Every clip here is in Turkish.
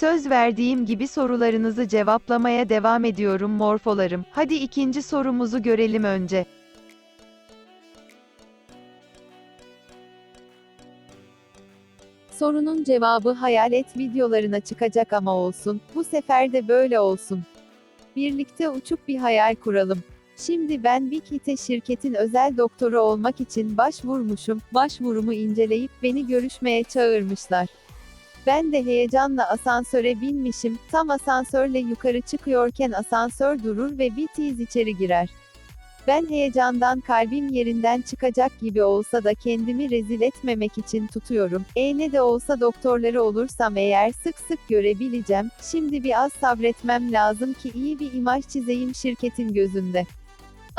Söz verdiğim gibi sorularınızı cevaplamaya devam ediyorum morfolarım. Hadi ikinci sorumuzu görelim önce. Sorunun cevabı hayalet videolarına çıkacak ama olsun. Bu sefer de böyle olsun. Birlikte uçup bir hayal kuralım. Şimdi ben Big Hit'e şirketin özel doktoru olmak için başvurmuşum. Başvurumu inceleyip beni görüşmeye çağırmışlar. Ben de heyecanla asansöre binmişim. Tam asansörle yukarı çıkıyorken asansör durur ve bir tiz içeri girer. Ben heyecandan kalbim yerinden çıkacak gibi olsa da kendimi rezil etmemek için tutuyorum. E ne de olsa doktorları olursam eğer sık sık görebileceğim. Şimdi biraz sabretmem lazım ki iyi bir imaj çizeyim şirketin gözünde.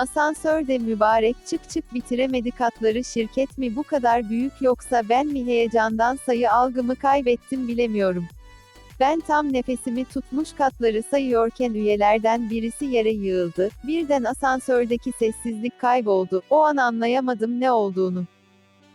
Asansörde mübarek çık çık bitiremedi katları şirket mi bu kadar büyük yoksa ben mi heyecandan sayı algımı kaybettim bilemiyorum. Ben tam nefesimi tutmuş katları sayıyorken üyelerden birisi yere yığıldı. Birden asansördeki sessizlik kayboldu. O an anlayamadım ne olduğunu.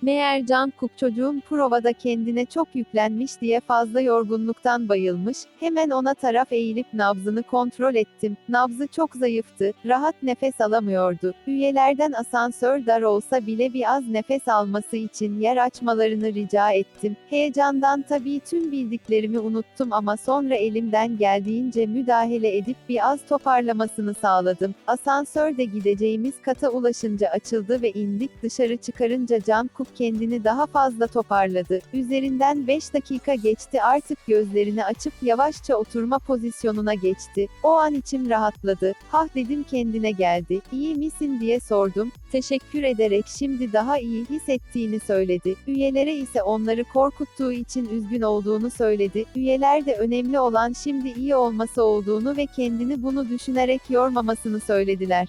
Meğer Can Cook çocuğun provada kendine çok yüklenmiş diye fazla yorgunluktan bayılmış, hemen ona taraf eğilip nabzını kontrol ettim. Nabzı çok zayıftı, rahat nefes alamıyordu. Üyelerden asansör dar olsa bile bir az nefes alması için yer açmalarını rica ettim. Heyecandan tabii tüm bildiklerimi unuttum ama sonra elimden geldiğince müdahale edip bir az toparlamasını sağladım. Asansör de gideceğimiz kata ulaşınca açıldı ve indik dışarı çıkarınca Can Cook kendini daha fazla toparladı. Üzerinden 5 dakika geçti artık gözlerini açıp yavaşça oturma pozisyonuna geçti. O an içim rahatladı. Hah dedim kendine geldi. İyi misin diye sordum. Teşekkür ederek şimdi daha iyi hissettiğini söyledi. Üyelere ise onları korkuttuğu için üzgün olduğunu söyledi. Üyeler de önemli olan şimdi iyi olması olduğunu ve kendini bunu düşünerek yormamasını söylediler.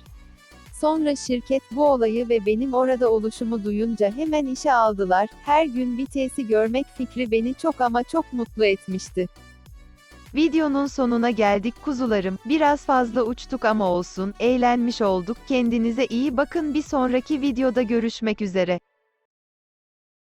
Sonra şirket bu olayı ve benim orada oluşumu duyunca hemen işe aldılar. Her gün BTS'i görmek fikri beni çok ama çok mutlu etmişti. Videonun sonuna geldik kuzularım. Biraz fazla uçtuk ama olsun, eğlenmiş olduk. Kendinize iyi bakın bir sonraki videoda görüşmek üzere.